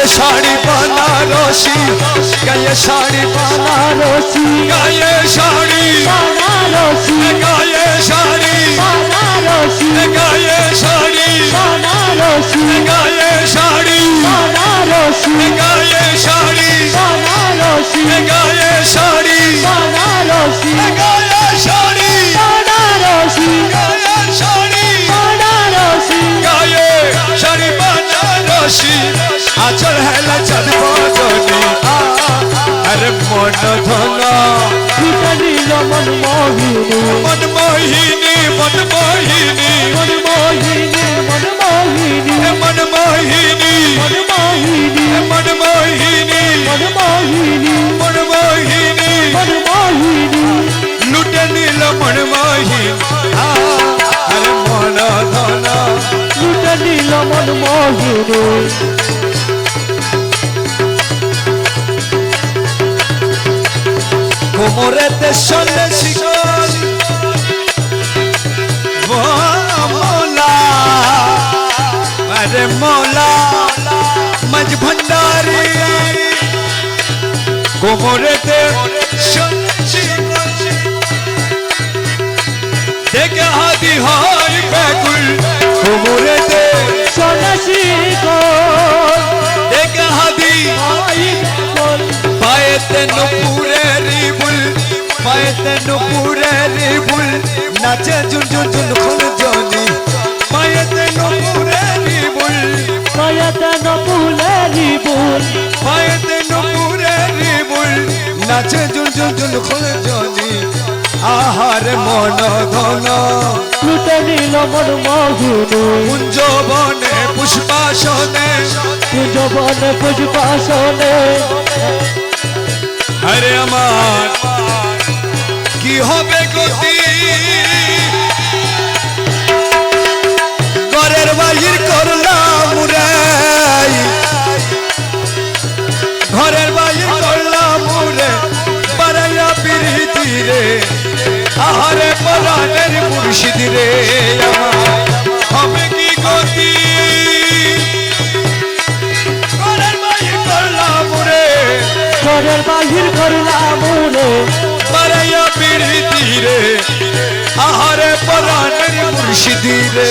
গায়ে শাড়ি বানারসি গায়ে শাড়ি বানারসি গায়ে শাড়ি বানারসি গায়ে শাড়ি বানারসি গায়ে শাড়ি বানারসি গায়ে শাড়ি বানারসি গায়ে শাড়ি বানারসি গায়ে আরে মন ধনা লুটে নিল মন মোহিনী মন মোহিনী মন মোহিনী মন মোহিনী মন মোহিনী মন মোহিনী মন মোহিনী মন মোহিনী মন মোহিনী মন মোহিনী মন মোহিনী লুটে নিল মন মোহিনী আরে মন ধনা মোরেতে সলে শিকল। মোলা, আরে মোলা মজ ভণ্ডারি কোমরেতে দেখে হাতি হয় ব্যাকুল কোমরেতে সলে শিকল। দেখে হাতি হয় পায়েতে নপুর দেন পুরের ভুল নাচে জুন জুন জুন খুন জনি মায়া দেন পুরের ভুল মায়া দেন পুরের ভুল মায়া দেন পুরের ভুল নাচে জুন জুন জুন খুন জনি আহার মন ধন লুটে নিল মন মহুন কুঞ্জ পুষ্পাসনে কুঞ্জ পুষ্পাসনে আরে আমার রে আহারে পরাণের মুর্শিদ রে আমার। হবে কি গতি? ঘরের বাহির করলাম রে ঘরের বাহির করলাম রে পারাইয়া পিরিতি রে আহারে পরাণের মুর্শিদি। রে